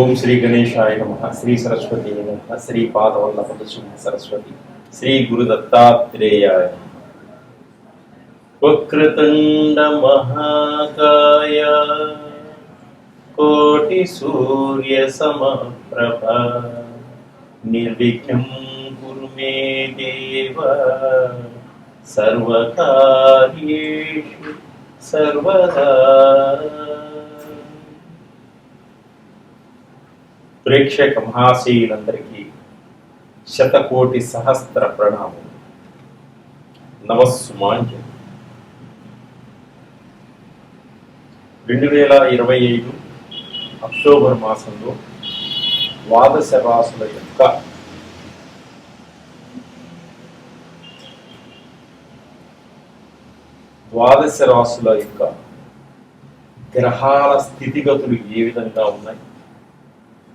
ఓం శ్రీ గణేశాయ నమ. శ్రీ సరస్వతి నమ. శ్రీ పాదవల్లభ సింహ సరస్వతి. శ్రీ గురు దత్తాత్రేయాయ వక్రతుండ మహాకాయ కోటి సూర్య సమప్రభ. నిర్విఘ్నం గురు మే దేవ. సర్వకార్యేషు సర్వదా ప్రేక్షక మహాశయులందరికీ శతకోటి సహస్ర ప్రణామం. నమస్సుమాంజం. రెండు వేల ఇరవై ఐదు అక్టోబర్ మాసంలో ద్వాదశ రాసుల యొక్క ద్వాదశ రాసుల యొక్క గ్రహాల స్థితిగతులు ఏ విధంగా ఉన్నాయి?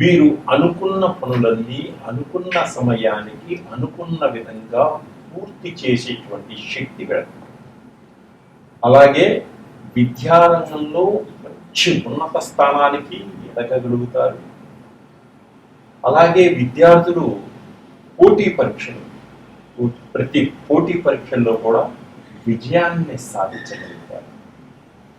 వీరు అనుకున్న పనులన్నీ అనుకున్న సమయానికి అనుకున్న విధంగా పూర్తి చేసేటువంటి శక్తి పెడతారు అలాగే విద్యారంగంలో మంచి ఉన్నత స్థానానికి ఎదగగలుగుతారు. అలాగే విద్యార్థులు పోటీ పరీక్షలు ప్రతి పోటీ పరీక్షల్లో కూడా విజయాన్ని సాధించగలుగుతారు.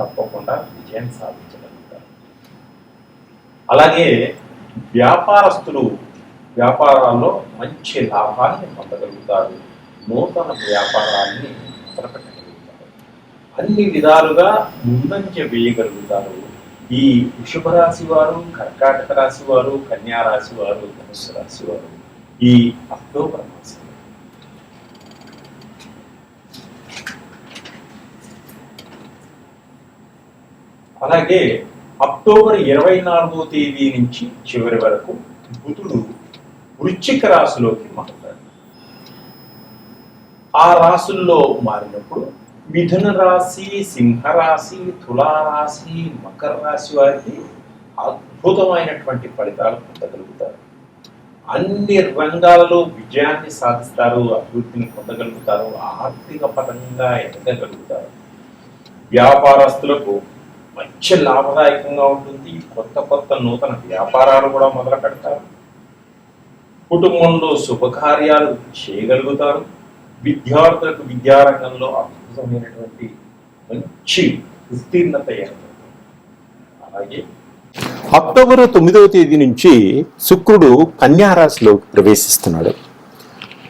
తప్పకుండా విజయం సాధించగలుగుతారు. అలాగే వ్యాపారస్తులు వ్యాపారాల్లో మంచి లాభాన్ని పొందగలుగుతారు. నూతన వ్యాపారాన్ని మొదలుపెట్టగలుగుతారు అన్ని విధాలుగా ముందంజ వేయగలుగుతారు. ఈ వృషభ రాశి వారు కర్కాటక రాశి వారు కన్యా రాశి వారు ధనుస్సు రాశి వారు. ఈ అక్టోబర్ మాసం అలాగే అక్టోబర్ ఇరవై నాలుగో తేదీ నుంచి చివరి వరకు బుధుడు వృశ్చిక రాశిలోకి మారుతాడు. ఆ రాశుల్లో మారినప్పుడు మిథున రాశి సింహరాశి తులారాశి మకర రాశి వారికి అద్భుతమైనటువంటి ఫలితాలు పొందగలుగుతారు. అన్ని రంగాలలో విజయాన్ని సాధిస్తారు అభివృద్ధిని పొందగలుగుతారు ఆర్థిక పరంగా ఎదగలుగుతారు వ్యాపారస్తులకు మంచి లాభదాయకంగా ఉంటుంది. కొత్త కొత్త నూతన వ్యాపారాలు కూడా మొదలు పెడతారు. కుటుంబంలో శుభకార్యాలు చేయగలుగుతారు. విద్యార్థులకు విద్యారంగంలో అద్భుతమైనటువంటి మంచి ఉత్తీర్ణత ఏర్పడుతుంది. అలాగే అక్టోబర్ తొమ్మిదవ తేదీ నుంచి శుక్రుడు కన్యారాశిలోకి ప్రవేశిస్తున్నాడు.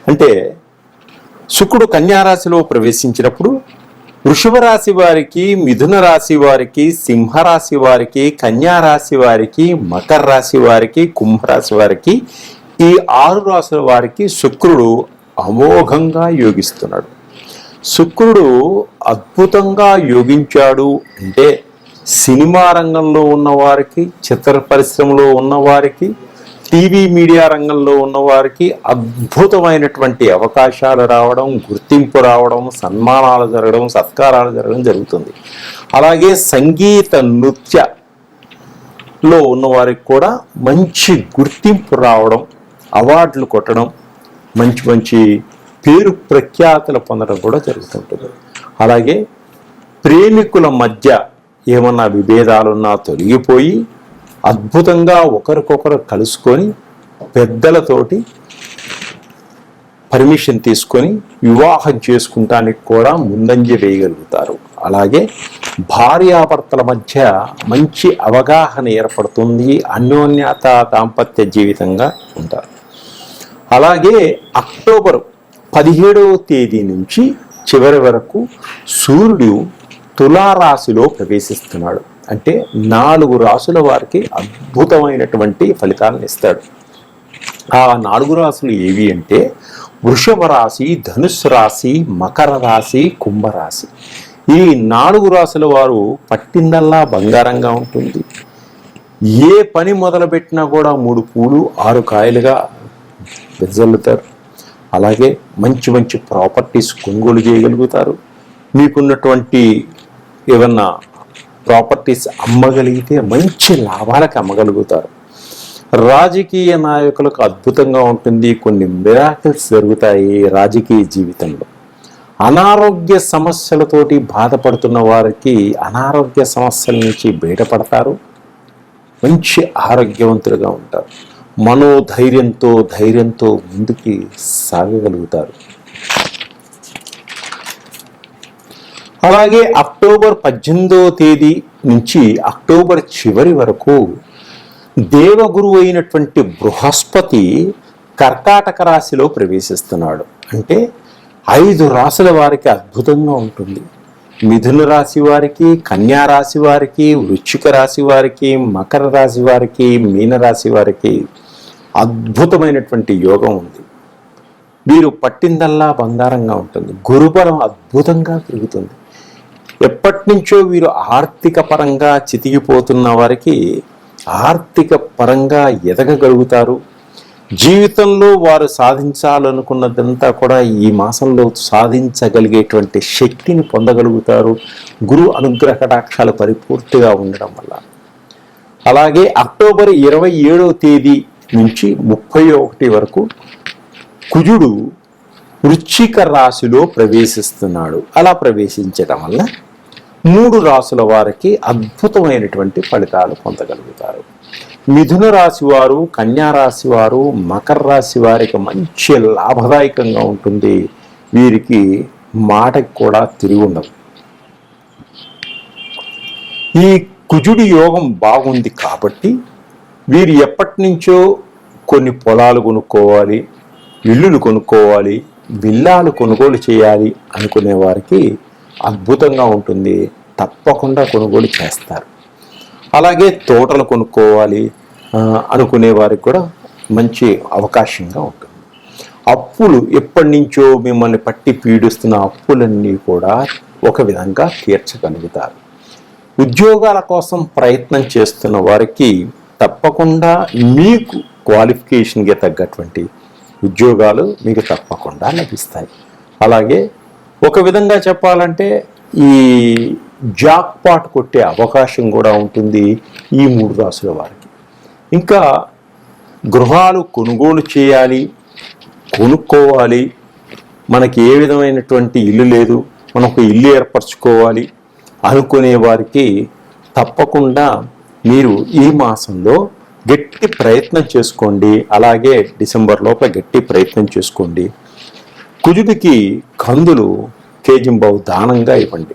అంటే శుక్రుడు కన్యారాశిలో ప్రవేశించినప్పుడు వృషభ రాశి వారికి మిథున రాశి వారికి సింహరాశి వారికి కన్యా రాశి వారికి మకర రాశి వారికి కుంభరాశి వారికి ఈ ఆరు రాశుల వారికి శుక్రుడు అమోఘంగా యోగిస్తున్నాడు. శుక్రుడు అద్భుతంగా యోగించాడు అంటే సినిమా రంగంలో ఉన్న వారికి చిత్ర పరిశ్రమలో ఉన్న వారికి టీవీ మీడియా రంగంలో ఉన్నవారికి అద్భుతమైనటువంటి అవకాశాలు రావడం గుర్తింపు రావడం సన్మానాలు జరగడం సత్కారాలు జరగడం జరుగుతుంది. అలాగే సంగీత నృత్య లో ఉన్నవారికి కూడా మంచి గుర్తింపు రావడం అవార్డులు కొట్టడం మంచి మంచి పేరు ప్రఖ్యాతులు పొందడం కూడా జరుగుతుంటుంది. అలాగే ప్రేమికుల మధ్య ఏమన్నా విభేదాలున్నా తొలగిపోయి అద్భుతంగా ఒకరికొకరు కలుసుకొని పెద్దలతోటి పర్మిషన్ తీసుకొని వివాహం చేసుకుంటానికి కూడా ముందంజ వేయగలుగుతారు. అలాగే భార్యాభర్తల మధ్య మంచి అవగాహన ఏర్పడుతుంది అన్యోన్యత దాంపత్య జీవితంగా ఉంటారు. అలాగే అక్టోబర్ పదిహేడవ తేదీ నుంచి చివరి వరకు సూర్యుడు తులారాశిలో ప్రవేశిస్తున్నాడు. అంటే నాలుగు రాసుల వారికి అద్భుతమైనటువంటి ఫలితాలను ఇస్తాడు. ఆ నాలుగు రాశులు ఏవి అంటే వృషభ రాశి ధనుస్సు రాశి మకర రాశి కుంభరాశి ఈ నాలుగు రాశుల వారు పట్టిందల్లా బంగారంగా ఉంటుంది. ఏ పని మొదలుపెట్టినా కూడా మూడు పూలు ఆరు కాయలుగా వెదజల్లుతారు. అలాగే మంచి మంచి ప్రాపర్టీస్ కొనుగోలు చేయగలుగుతారు. మీకున్నటువంటి ఏమన్నా ప్రాపర్టీస్ అమ్మగలిగితే మంచి లాభాలకు అమ్మగలుగుతారు. రాజకీయ నాయకులకు అద్భుతంగా ఉంటుంది. కొన్ని మిరాకిల్స్ జరుగుతాయి రాజకీయ జీవితంలో. అనారోగ్య సమస్యలతోటి బాధపడుతున్న వారికి అనారోగ్య సమస్యల నుంచి బయటపడతారు. మంచి ఆరోగ్యవంతులుగా ఉంటారు. మనోధైర్యంతో ధైర్యంతో ముందుకి సాగగలుగుతారు. అలాగే అక్టోబర్ పద్దెనిమిదవ తేదీ నుంచి అక్టోబర్ చివరి వరకు దేవగురువు అయినటువంటి బృహస్పతి కర్కాటక రాశిలో ప్రవేశిస్తున్నాడు. అంటే ఐదు రాశుల వారికి అద్భుతంగా ఉంటుంది. మిథున రాశి వారికి కన్యా రాశి వారికి వృశ్చిక రాశి వారికి మకర రాశి వారికి మీన రాశి వారికి అద్భుతమైనటువంటి యోగం ఉంది. వీరు పట్టిందల్లా బంగారంగా ఉంటుంది. గురుబలం అద్భుతంగా పెరుగుతుంది. ఎప్పటి నుంచో వీరు ఆర్థిక పరంగా చితికిపోతున్న వారికి ఆర్థిక పరంగా ఎదగగలుగుతారు. జీవితంలో వారు సాధించాలనుకున్నదంతా కూడా ఈ మాసంలో సాధించగలిగేటువంటి శక్తిని పొందగలుగుతారు. గురు అనుగ్రహ కటాక్షాలు పరిపూర్తిగా ఉండడం వల్ల. అలాగే అక్టోబర్ ఇరవై ఏడవ తేదీ నుంచి ముప్పై ఒకటి వరకు కుజుడు వృశ్చిక రాశిలో ప్రవేశిస్తున్నాడు. అలా ప్రవేశించడం వల్ల మూడు రాసుల వారికి అద్భుతమైనటువంటి ఫలితాలు పొందగలుగుతారు. మిథున రాశి వారు కన్యా రాశి వారు మకర రాశి వారికి మంచి లాభదాయకంగా ఉంటుంది. వీరికి మాటకి కూడా తిరిగి ఉండదు ఈ కుజుడి యోగం బాగుంది కాబట్టి వీరు ఎప్పటి నుంచో కొన్ని పొలాలు కొనుక్కోవాలి ఇల్లులు కొనుక్కోవాలి విల్లాలు కొనుగోలు చేయాలి అనుకునే వారికి అద్భుతంగా ఉంటుంది. తప్పకుండా కొనుగోలు చేస్తారు. అలాగే తోటలు కొనుక్కోవాలి అనుకునే వారికి కూడా మంచి అవకాశంగా ఉంటుంది. అప్పులు ఎప్పటి నుంచో మిమ్మల్ని పట్టి పీడిస్తున్న అప్పులన్నీ కూడా ఒక విధంగా తీర్చగలుగుతారు. ఉద్యోగాల కోసం ప్రయత్నం చేస్తున్న వారికి తప్పకుండా మీకు క్వాలిఫికేషన్కి తగ్గటువంటి ఉద్యోగాలు మీకు తప్పకుండా లభిస్తాయి. అలాగే ఒక విధంగా చెప్పాలంటే ఈ జాక్ పాట్ కొట్టే అవకాశం కూడా ఉంటుంది ఈ మూడు రాసుల వారికి. ఇంకా గృహాలు కొనుగోలు చేయాలి కొనుక్కోవాలి. మనకి ఏ విధమైనటువంటి ఇల్లు లేదు మనకు ఇల్లు ఏర్పరచుకోవాలి అనుకునే వారికి తప్పకుండా మీరు ఈ మాసంలో గట్టి ప్రయత్నం చేసుకోండి. అలాగే డిసెంబర్ లోపల గట్టి ప్రయత్నం చేసుకోండి. కుజుడికి కందులు కేజింబావు దానంగా ఇవ్వండి.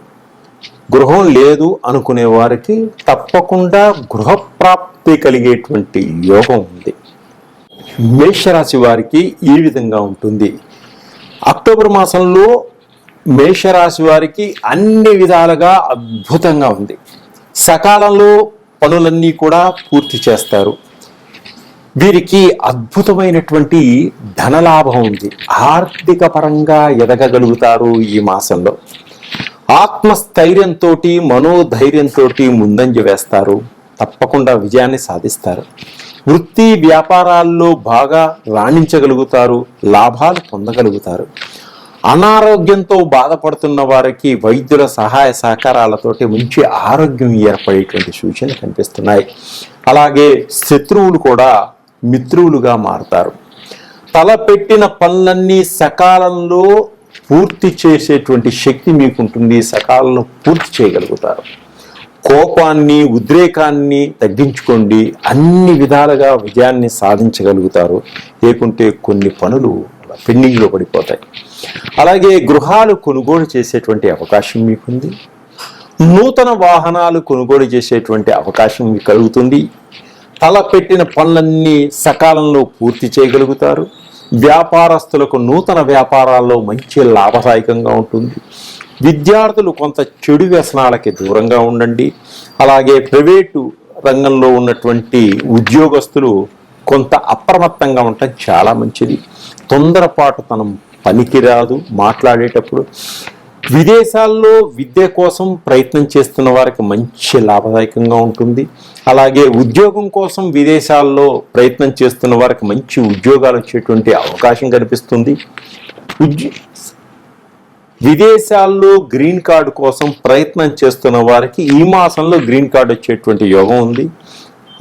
గృహం లేదు అనుకునే వారికి తప్పకుండా గృహప్రాప్తి కలిగేటువంటి యోగం ఉంది. మేషరాశి వారికి ఈ విధంగా ఉంటుంది. అక్టోబర్ మాసంలో మేషరాశి వారికి అన్ని విధాలుగా అద్భుతంగా ఉంది. సకాలంలో పనులన్నీ కూడా పూర్తి చేస్తారు. వీరికి అద్భుతమైనటువంటి ధనలాభం ఉంది. ఆర్థిక పరంగా ఎదగగలుగుతారు ఈ మాసంలో. ఆత్మస్థైర్యంతో మనోధైర్యంతో ముందంజ వేస్తారు. తప్పకుండా విజయాన్ని సాధిస్తారు. వృత్తి వ్యాపారాల్లో బాగా రాణించగలుగుతారు లాభాలు పొందగలుగుతారు. అనారోగ్యంతో బాధపడుతున్న వారికి వైద్యుల సహాయ సహకారాలతోటి మంచి ఆరోగ్యం ఏర్పడేటువంటి సూచనలు కనిపిస్తున్నాయి. అలాగే శత్రువులు కూడా మిత్రువులుగా మారతారు. తలపెట్టిన పనులన్నీ సకాలంలో పూర్తి చేసేటువంటి శక్తి మీకుంటుంది. సకాలంలో పూర్తి చేయగలుగుతారు. కోపాన్ని ఉద్రేకాన్ని తగ్గించుకోండి. అన్ని విధాలుగా విజయాన్ని సాధించగలుగుతారు. లేకుంటే కొన్ని పనులు పెండింగ్లో పడిపోతాయి. అలాగే గృహాలు కొనుగోలు చేసేటువంటి అవకాశం మీకుంది. నూతన వాహనాలు కొనుగోలు చేసేటువంటి అవకాశం మీకు కలుగుతుంది. తలపెట్టిన పనులన్నీ సకాలంలో పూర్తి చేయగలుగుతారు. వ్యాపారస్తులకు నూతన వ్యాపారాల్లో మంచి లాభదాయకంగా ఉంటుంది. విద్యార్థులు కొంత చెడు వ్యసనాలకి దూరంగా ఉండండి. అలాగే ప్రైవేటు రంగంలో ఉన్నటువంటి ఉద్యోగస్తులు కొంత అప్రమత్తంగా ఉండటం చాలా మంచిది. తొందరపాటుతనం పనికిరాదు మాట్లాడేటప్పుడు. విదేశాల్లో విద్య కోసం ప్రయత్నం చేస్తున్న వారికి మంచి లాభదాయకంగా ఉంటుంది. అలాగే ఉద్యోగం కోసం విదేశాల్లో ప్రయత్నం చేస్తున్న వారికి మంచి ఉద్యోగాలు వచ్చేటువంటి అవకాశం కనిపిస్తుంది. ఉద్య విదేశాల్లో గ్రీన్ కార్డు కోసం ప్రయత్నం చేస్తున్న వారికి ఈ మాసంలో గ్రీన్ కార్డు వచ్చేటువంటి యోగం ఉంది.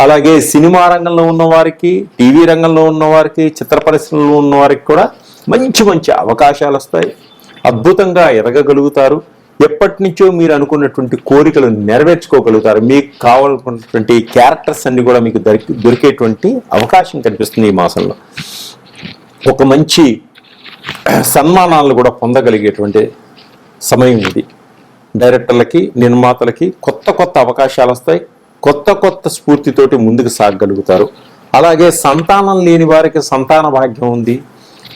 అలాగే సినిమా రంగంలో ఉన్న వారికి టీవీ రంగంలో ఉన్న వారికి చిత్ర పరిశ్రమలో ఉన్న వారికి కూడా మంచి మంచి అవకాశాలు వస్తాయి. అద్భుతంగా ఎదగగలుగుతారు ఎప్పటి నుంచో మీరు అనుకున్నటువంటి కోరికలు నెరవేర్చుకోగలుగుతారు. మీకు కావాలనుకున్నటువంటి క్యారెక్టర్స్ అన్ని కూడా మీకు దొరికి దొరికేటువంటి అవకాశం కనిపిస్తుంది ఈ మాసంలో. ఒక మంచి సన్మానాలను కూడా పొందగలిగేటువంటి సమయం ఇది. డైరెక్టర్లకి నిర్మాతలకి కొత్త కొత్త అవకాశాలు వస్తాయి. కొత్త కొత్త స్ఫూర్తితోటి ముందుకు సాగగలుగుతారు. అలాగే సంతానం లేని వారికి సంతాన భాగ్యం ఉంది.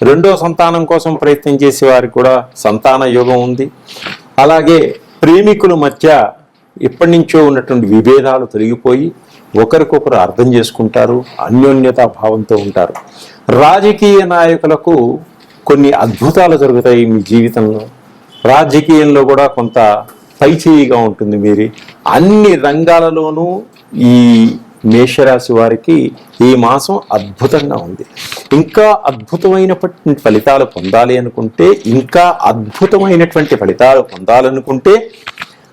రెండో సంతానం కోసం ప్రయత్నం చేసే వారికి కూడా సంతాన యోగం ఉంది. అలాగే ప్రేమికుల మధ్య ఎప్పటి నుంచో ఉన్నటువంటి విభేదాలు తొలగిపోయి ఒకరికొకరు అర్థం చేసుకుంటారు అన్యోన్యతా భావంతో ఉంటారు. రాజకీయ నాయకులకు కొన్ని అద్భుతాలు జరుగుతాయి మీ జీవితంలో. రాజకీయంలో కూడా కొంత పైచేయిగా ఉంటుంది. మీరు అన్ని రంగాలలోనూ ఈ మేషరాశి వారికి ఈ మాసం అద్భుతంగా ఉంది. ఇంకా అద్భుతమైనటువంటి ఫలితాలు పొందాలి అనుకుంటే ఇంకా అద్భుతమైనటువంటి ఫలితాలు పొందాలనుకుంటే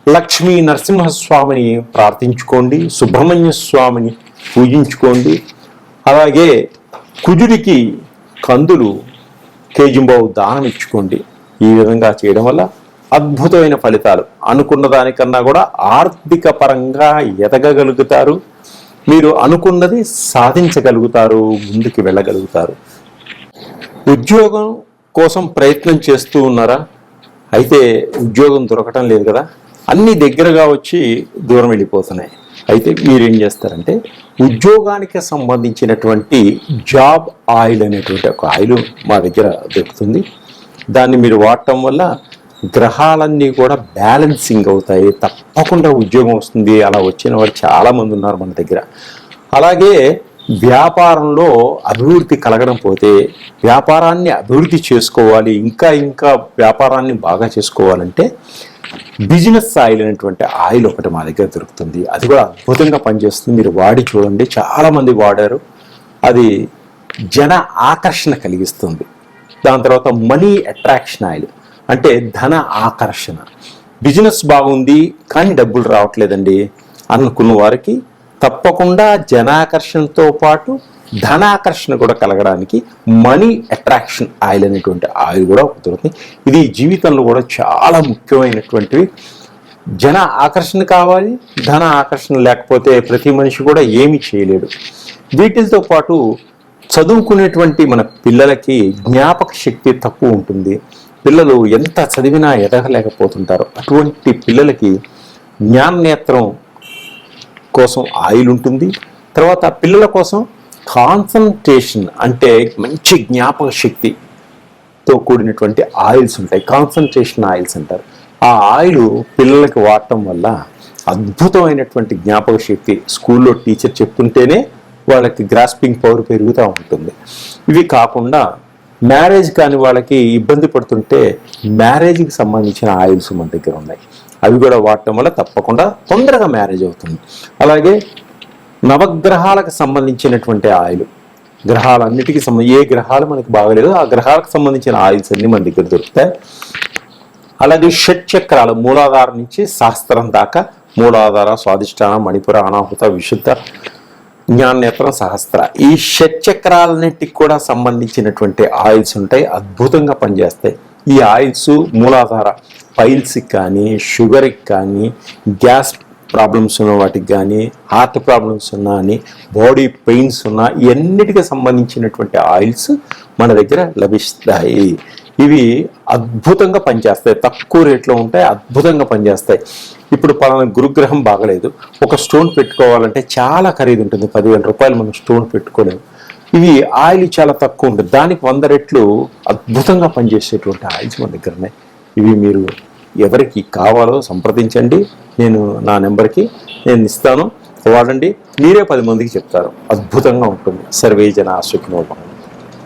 లక్ష్మీ నరసింహస్వామిని ప్రార్థించుకోండి సుబ్రహ్మణ్య స్వామిని పూజించుకోండి. అలాగే కుజుడికి కందులు కేజింబావు దానం ఇచ్చుకోండి. ఈ విధంగా చేయడం వల్ల అద్భుతమైన ఫలితాలు. అనుకున్న దానికన్నా కూడా ఆర్థిక పరంగా ఎదగగలుగుతారు. మీరు అనుకున్నది సాధించగలుగుతారు ముందుకు వెళ్ళగలుగుతారు. ఉద్యోగం కోసం ప్రయత్నం చేస్తూ ఉన్నారా? అయితే ఉద్యోగం దొరకటం లేదు కదా. అన్ని దగ్గరగా వచ్చి దూరం వెళ్ళిపోతున్నాయి. అయితే మీరేం చేస్తారంటే ఉద్యోగానికి సంబంధించినటువంటి జాబ్ ఆయిల్ అనేటువంటి ఒక ఆయిల్ మా దగ్గర దొరుకుతుంది. దాన్ని మీరు వాడటం వల్ల గ్రహాలన్నీ కూడా బ్యాలెన్సింగ్ అవుతాయి. తప్పకుండా ఉద్యోగం వస్తుంది. అలా వచ్చిన వారు చాలామంది ఉన్నారు మన దగ్గర. అలాగే వ్యాపారంలో అభివృద్ధి కలగడం పోతే వ్యాపారాన్ని అభివృద్ధి చేసుకోవాలి ఇంకా ఇంకా వ్యాపారాన్ని బాగా చేసుకోవాలంటే బిజినెస్ ఆయిల్ అనేటువంటి ఆయిల్ ఒకటి మా దగ్గర దొరుకుతుంది. అది కూడా అద్భుతంగా పనిచేస్తుంది. మీరు వాడి చూడండి. చాలామంది వాడారు. అది జన ఆకర్షణ కలిగిస్తుంది. దాని తర్వాత మనీ అట్రాక్షన్ ఆయిల్. అంటే ధన ఆకర్షణ. బిజినెస్ బాగుంది కానీ డబ్బులు రావట్లేదండి. అనుకున్న వారికి తప్పకుండా జనాకర్షణతో పాటు ధనాకర్షణ కూడా కలగడానికి మనీ అట్రాక్షన్ ఆయిల్ అనేటువంటి ఆయిల్ కూడా దొరుకుతుంది. ఇది జీవితంలో కూడా చాలా ముఖ్యమైనటువంటివి. జన ఆకర్షణ కావాలి ధన ఆకర్షణ లేకపోతే ప్రతి మనిషి కూడా ఏమీ చేయలేడు. వీటితో పాటు చదువుకునేటువంటి మన పిల్లలకి జ్ఞాపక శక్తి తక్కువ ఉంటుంది. పిల్లలు ఎంత చదివినా ఎదగలేకపోతుంటారు. అటువంటి పిల్లలకి జ్ఞాననేత్రం కోసం ఆయిల్ ఉంటుంది తర్వాత పిల్లల కోసం కాన్సన్ట్రేషన్ అంటే మంచి జ్ఞాపక శక్తితో కూడినటువంటి ఆయిల్స్ ఉంటాయి. కాన్సన్ట్రేషన్ ఆయిల్స్ అంటారు. ఆ ఆయిల్ పిల్లలకి వాడటం వల్ల అద్భుతమైనటువంటి జ్ఞాపక శక్తి స్కూల్లో టీచర్ చెప్తుంటేనే వాళ్ళకి గ్రాస్పింగ్ పవర్ పెరుగుతూ ఉంటుంది. ఇవి కాకుండా మ్యారేజ్ కాని వాళ్ళకి ఇబ్బంది పడుతుంటే మ్యారేజ్కి సంబంధించిన ఆయిల్స్ మన దగ్గర ఉన్నాయి. అవి కూడా వాడటం వల్ల తప్పకుండా తొందరగా మ్యారేజ్ అవుతుంది. అలాగే నవగ్రహాలకు సంబంధించినటువంటి ఆయిల్ గ్రహాలన్నిటికీ సంబంధించి ఏ గ్రహాలు మనకి బాగలేదు ఆ గ్రహాలకు సంబంధించిన ఆయిల్స్ అన్ని మన దగ్గర దొరుకుతాయి. అలాగే షట్ చక్రాలు మూలాధారం నుంచి శాస్త్రం దాకా మూలాధార స్వాదిష్టాన మణిపుర అనాహుత విశుద్ధ జ్ఞానేత్రం సహస్ర. ఈ షట్చక్రాలన్నిటికి కూడా సంబంధించినటువంటి ఆయిల్స్ ఉంటాయి అద్భుతంగా పనిచేస్తాయి. ఈ ఆయిల్స్ మూలాధార పైల్స్కి కానీ షుగర్కి కానీ గ్యాస్ ప్రాబ్లమ్స్ ఉన్న వాటికి కానీ హార్ట్ ప్రాబ్లమ్స్ ఉన్నా అని బాడీ పెయిన్స్ ఉన్నా ఇవన్నిటికి సంబంధించినటువంటి ఆయిల్స్ మన దగ్గర లభిస్తాయి. ఇవి అద్భుతంగా పనిచేస్తాయి. తక్కువ రేట్లో ఉంటాయి అద్భుతంగా పనిచేస్తాయి. ఇప్పుడు పలానా గురుగ్రహం బాగలేదు. ఒక స్టోన్ పెట్టుకోవాలంటే చాలా ఖరీదు ఉంటుంది. పదివేల రూపాయలు మనం స్టోన్ పెట్టుకోలేము. ఇవి ఆయిల్ చాలా తక్కువ ఉంటుంది. దానికి వంద రెట్లు అద్భుతంగా పనిచేసేటువంటి ఆయిల్స్ మన దగ్గర ఉన్నాయి. ఇవి మీరు ఎవరికి కావాలో సంప్రదించండి. నేను నా నెంబర్కి నేను ఇస్తాను. వాడండి. మీరే పది మందికి చెప్తారు. అద్భుతంగా ఉంటుంది. సర్వే జన సుఖినోభం